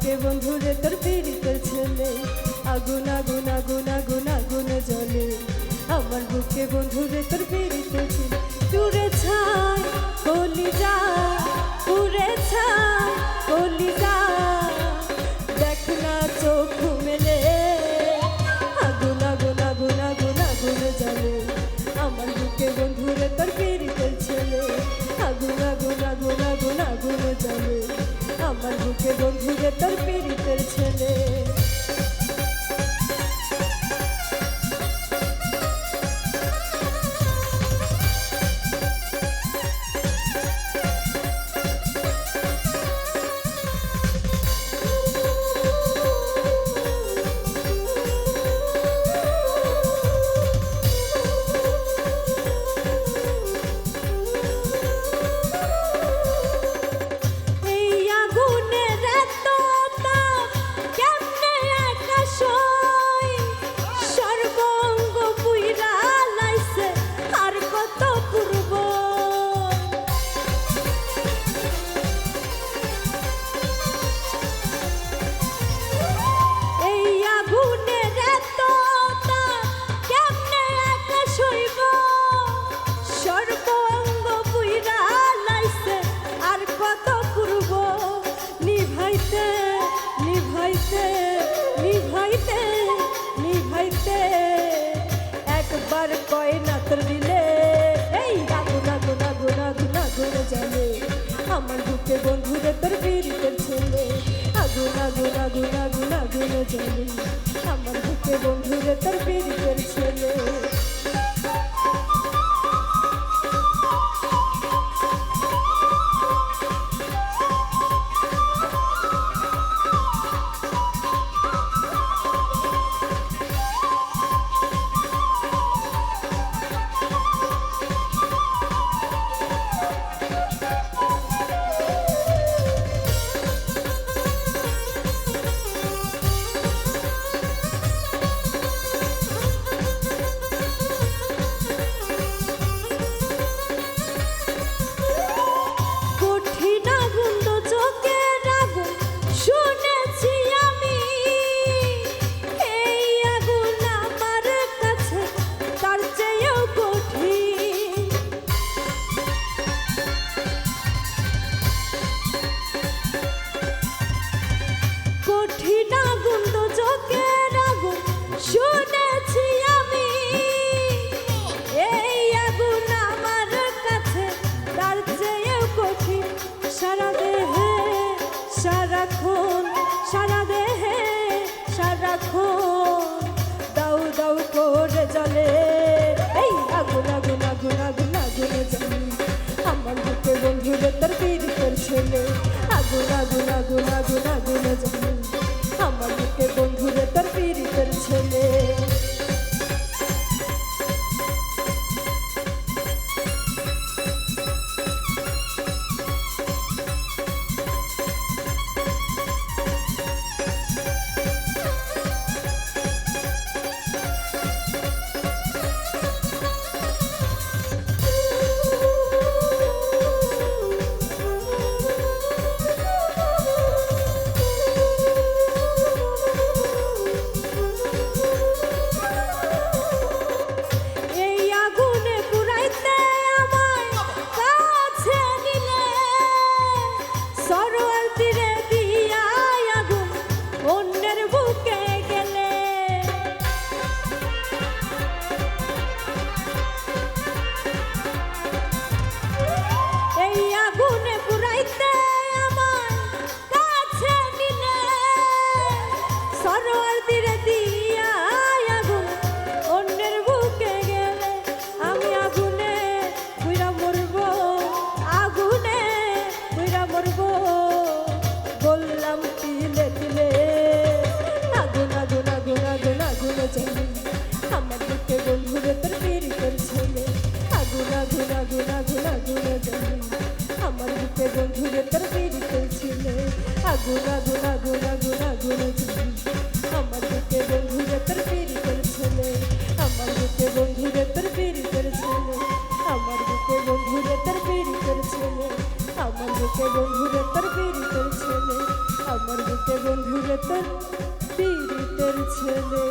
বন্ধুরে তোর পীড়িতের ছেলে। আগুন আগুন আগুন আগুন আগুন জ্বলে। আমার বুকে বন্ধুরে তোর পীড়িতের ছেলে। দূরে ছাই কলি যা উড়ে ছাই কলি যা। দেখ না চোখ মেলে। আগুন আগুন আগুন আগুন আগুন জ্বলে। আমার বুকে বন্ধুরে তোর পীড়িতের ছেলে। আমার বন্ধু রে তোর পীড়িতের ছেলে। বন্ধুরে তোর বীরিতের ছেলে আগুন আগুন আগুন আগুন আগুন জানে আমার বুকে বন্ধুরে তোর বীরিতের ছেলে সারাক্ষণ দাউ দাউ করে জলে। এই, আগুন আগুন আগুন আগুন আগুন জলে আমার বুকে বন্ধুরে তোর পীড়িতের ছেলে। আগুন আগুন আগুন আগুন আগুন জলে আমার বুকে বন্ধুরে তোর পীড়িতের ছেলে। আগুন আগুন আগুন আমার বুকে বন্ধুরে তোর পীড়িতের ছেলে আগুন আগুন আগুন আগুন আগুন আমার বুকে বন্ধুরে তোর পীড়িতের ছেলে আমার বুকে বন্ধুরে তোর পীড়িতের ছেলে আমার বুকে বন্ধুরে তোর পীড়িতের ছেলে আমার বুকে বন্ধুরে তোর পীড়িতের ছেলে আমার বুকে বন্ধুরে তোর পীড়িতের ছেলে